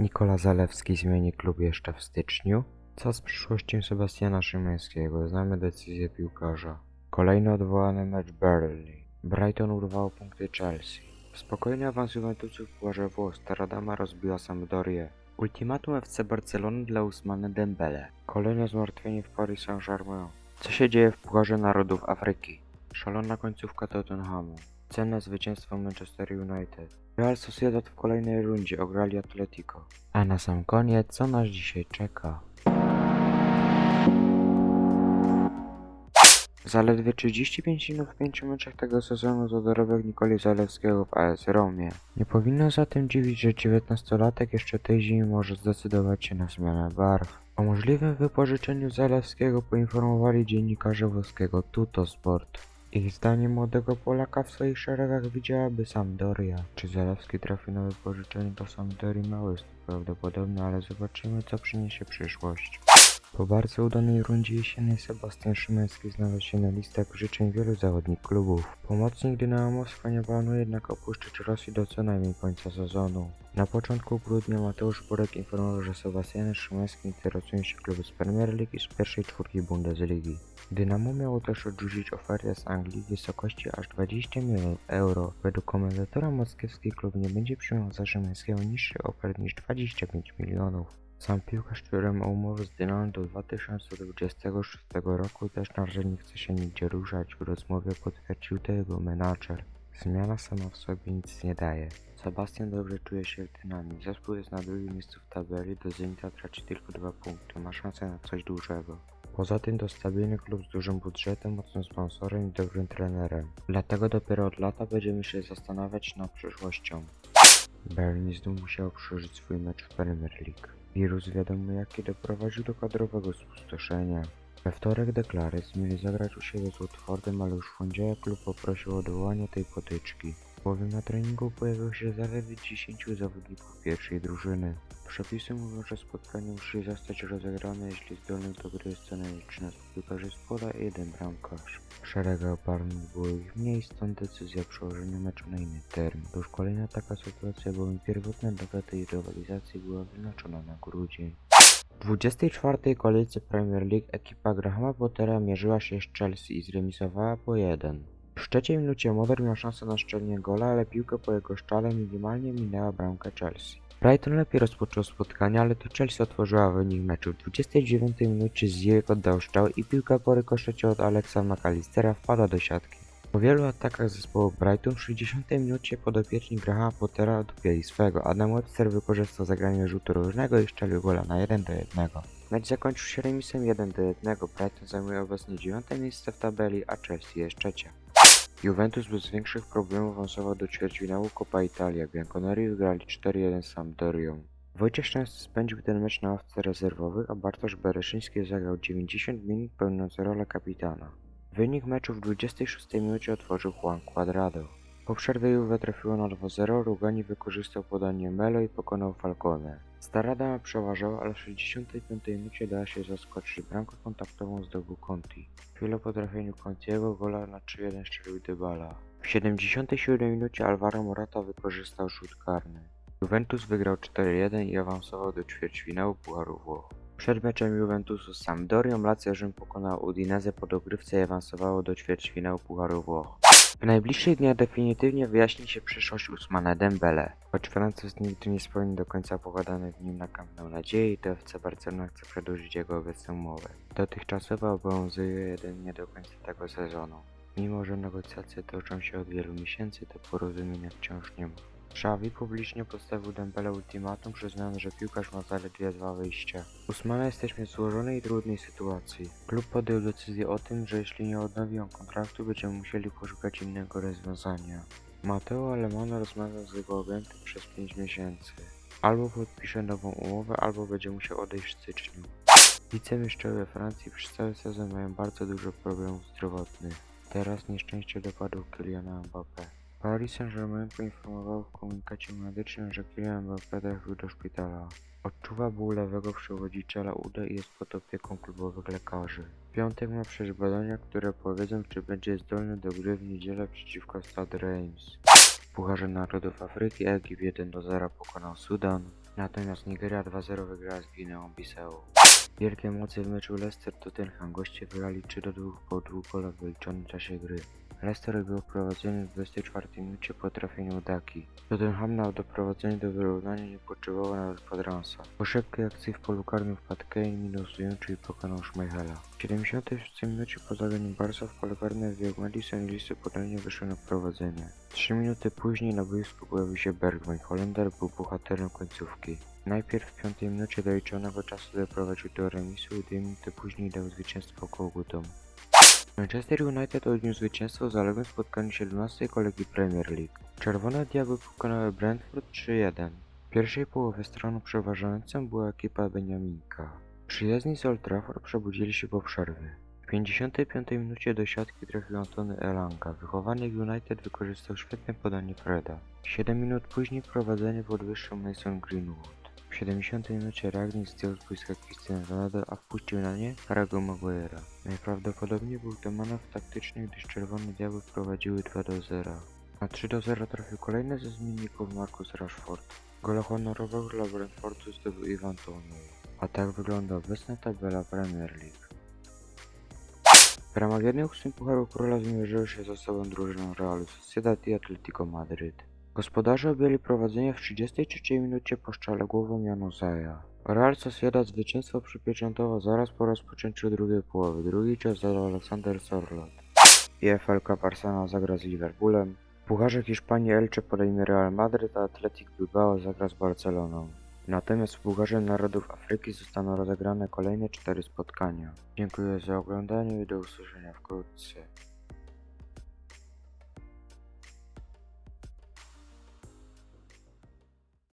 Nikola Zalewski zmieni klub jeszcze w styczniu. Co z przyszłością Sebastiana Szymańskiego? Znamy decyzję piłkarza. Kolejny odwołany mecz Burnley. Brighton urwał punkty Chelsea. Spokojny awans Juventusu w Pucharze Włoch. Stara dama rozbiła Sampdorię. Ultimatum FC Barcelony dla Usmane Dembele. Kolejne zmartwienie w Paris Saint-Germain. Co się dzieje w Pucharze Narodów Afryki? Szalona końcówka Tottenhamu. Cenne zwycięstwo Manchester United. Real Sociedad w kolejnej rundzie ograli Atletico. A na sam koniec, co nas dzisiaj czeka? Zaledwie 35 minut w pięciu meczach tego sezonu to dorobek Nikoli Zalewskiego w AS Romie. Nie powinno zatem dziwić, że 19-latek jeszcze tej zimy może zdecydować się na zmianę barw. O możliwym wypożyczeniu Zalewskiego poinformowali dziennikarze włoskiego Tuttosport. Ich zdaniem młodego Polaka w swoich szeregach widziałaby Sampdoria. Czy Zalewski trafi na wypożyczenie do Sampdorii mało jest prawdopodobne, ale zobaczymy co przyniesie przyszłość. Po bardzo udanej rundzie jesiennej Sebastian Szymański znalazł się na listach życzeń wielu zawodników klubów. Pomocnik Dynamo planuje jednak opuszczać Rosji do co najmniej końca sezonu. Na początku grudnia Mateusz Borek informował, że Sebastianem Szymańskim interesują się kluby z Premier League i z pierwszej czwórki Bundesligi. Dynamo miało też odrzucić ofertę z Anglii w wysokości aż 20 milionów euro. Według komentatora moskiewski klub nie będzie przyjmował za Szymańskiego niższych ofert niż 25 milionów. Sam piłkarz, który ma umowę z Dynamo do 2026 roku też na razie nie chce się nigdzie ruszać. W rozmowie potwierdził to jego menadżer. Zmiana sama w sobie nic nie daje. Sebastian dobrze czuje się w dynamii. Zespół jest na drugim miejscu w tabeli, do Zenita traci tylko dwa punkty. Ma szansę na coś dużego. Poza tym to stabilny klub z dużym budżetem, mocnym sponsorem i dobrym trenerem. Dlatego dopiero od lata będziemy się zastanawiać nad przyszłością. Burnley znów musiał przeżyć swój mecz w Premier League. Wirus wiadomo jaki doprowadził do kadrowego spustoszenia. We wtorek deklares mieli zagrać u siebie z Watfordem, ale już w poniedziałek klub poprosił o odwołanie tej potyczki. Bowiem na treningu pojawiło się zaledwie 10 zawodników pierwszej drużyny. Przepisy mówią, że spotkanie musi zostać rozegrane, jeśli zdolnych do gry jest co najmniej 13 piłkarzy z pola i jeden bramkarz. W szeregach barwnych było ich mniej, stąd decyzja przełożenia meczu na inny termin. Już kolejna taka sytuacja, bowiem pierwotna data tej rywalizacji była wyznaczona na grudzień. W 24. kolejce Premier League ekipa Grahama Pottera mierzyła się z Chelsea i zremisowała po 1. W trzeciej minucie Moder miał szansę na szczelnie gola, ale piłka po jego szczale minimalnie minęła bramkę Chelsea. Brighton lepiej rozpoczął spotkanie, ale to Chelsea otworzyła wynik meczu. W 29 minucie Ziyech oddał strzał i piłka po rykoszecie od Alexa McAllistera wpadła do siatki. Po wielu atakach zespołu Brighton w 60 minucie podopieczni Grahama Pottera dopięli swego. Adam Webster wykorzystał zagranie rzutu różnego i szczelił gola na 1 do 1. Mecz zakończył się remisem 1 do 1. Brighton zajmuje obecnie 9 miejsce w tabeli, a Chelsea jest trzecia. Juventus bez większych problemów awansował do ćwierćfinału Coppa Italia. Bianconeri wygrali 4-1 z Sampdorią. Wojciech często spędził ten mecz na ławce rezerwowych, a Bartosz Bereszyński zagrał 90 minut pełniąc rolę kapitana. Wynik meczu w 26 minucie otworzył Juan Cuadrado. Po przerwie Juve trafiło na 2-0, Rugani wykorzystał podanie Melo i pokonał Falcone. Stara dama przeważała, ale w 65 minucie dała się zaskoczyć. Bramkę kontaktową zdobył Conti. Chwilę po trafieniu Contiego gola na 3-1 strzelił Dybala. W 77 minucie Alvaro Morata wykorzystał rzut karny. Juventus wygrał 4-1 i awansował do ćwierćfinału Pucharu Włoch. Przed meczem Juventusu z Sampdorią Lazio Rzym pokonał Udinese po dogrywce i awansowało do ćwierćfinału Pucharu Włoch. W najbliższych dniach definitywnie wyjaśni się przyszłość Usmana Dembele. Choć Francuz nigdy nie spełni do końca pokładanych w nim na Camp Nou nadziei, to FC Barcelona chce przedłużyć jego obecną umowę. Dotychczasowa obowiązuje jedynie do końca tego sezonu. Mimo, że negocjacje toczą się od wielu miesięcy, to porozumienia wciąż nie ma. Xavi publicznie postawił Dembele ultimatum, przyznając, że piłkarz ma zaledwie dwa wyjścia. Usmana jesteśmy w złożonej i trudnej sytuacji. Klub podjął decyzję o tym, że jeśli nie odnowi on kontraktu, będziemy musieli poszukać innego rozwiązania. Mateo Alemano rozmawiał z jego agentem przez 5 miesięcy. Albo podpisze nową umowę, albo będzie musiał odejść w styczniu. Wicemistrzowie Francji przez cały sezon mają bardzo dużo problemów zdrowotnych. Teraz nieszczęście dopadło Kyliana Mbappé. Paris Saint-Germain poinformował w komunikacie medycznym, że Kylian Mbappé trafił do szpitala. Odczuwa ból lewego przewodziciela uda i jest pod opieką klubowych lekarzy. W piątek ma przejść badania, które powiedzą, czy będzie zdolny do gry w niedzielę przeciwko Stade Reims. W Pucharze Narodów Afryki Egipt 1 do 0 pokonał Sudan. Natomiast Nigeria 2-0 wygrała z Gwineą Bissau. Wielkie emocje w meczu Leicester-Tottenham. Goście wygrali 3 do 2 po dwóch golach w wyliczonym czasie gry. Leicester był prowadzony w 24 minucie po trafieniu Daki. Tottenham na doprowadzenie do wyrównania nie potrzebował nawet kwadransa. Po szybkiej akcji w polu karnym wpadł Kane minusujący i pokonał Schmeichela. W 76 minucie po zagraniu Barca w pole karne wbiegł Madison i listy ponownie wyszły na prowadzenie. 3 minuty później na boisku pojawił się Bergman. Holender był bohaterem końcówki. Najpierw w piątej minucie doliczonego czasu doprowadził do remisu i dwie minuty później dał zwycięstwo Kogutom. Manchester United odniósł zwycięstwo w zaległym spotkaniu 17 kolegi Premier League. Czerwone Diabły pokonały Brentford 3-1. W pierwszej połowie stroną przeważającą była ekipa Beniaminka. Przyjaźni z Old Trafford przebudzili się po przerwie. W 55 minucie do siatki trafił Antony Elanga. Wychowany United wykorzystał świetne podanie Freda. 7 minut później prowadzenie podwyższył Mason Greenwood. W 70 minucie Ragnik zdjął z boiska Cristiano Ronaldo, a wpuścił na nie Harry'ego Maguire'a. Najprawdopodobniej był to manewr taktyczny, gdyż Czerwone Diabły prowadziły 2 do 0. Na 3 do 0 trafił kolejny ze zmienników Marcus Rashford. Gola honorowego dla Brentfordu zdobył Iwan Toney. A tak wygląda obecna tabela Premier League. W ramach jednej ósmej Pucharu Króla zmierzyły się ze sobą drużyną Realu Sociedad i Atletico Madryt. Gospodarze objęli prowadzenie w 33 minucie po szczale głową Januzaja. Real Sociedad zwycięstwo przypieczętował zaraz po rozpoczęciu drugiej połowy. Drugi cios zadał Aleksander Sorlot. EFL Cup Arsenal zagra z Liverpoolem. W Pucharze Hiszpanii Elche podejmie Real Madryt, a Athletic Bilbao zagra z Barceloną. Natomiast w Pucharze Narodów Afryki zostaną rozegrane kolejne cztery spotkania. Dziękuję za oglądanie i do usłyszenia wkrótce.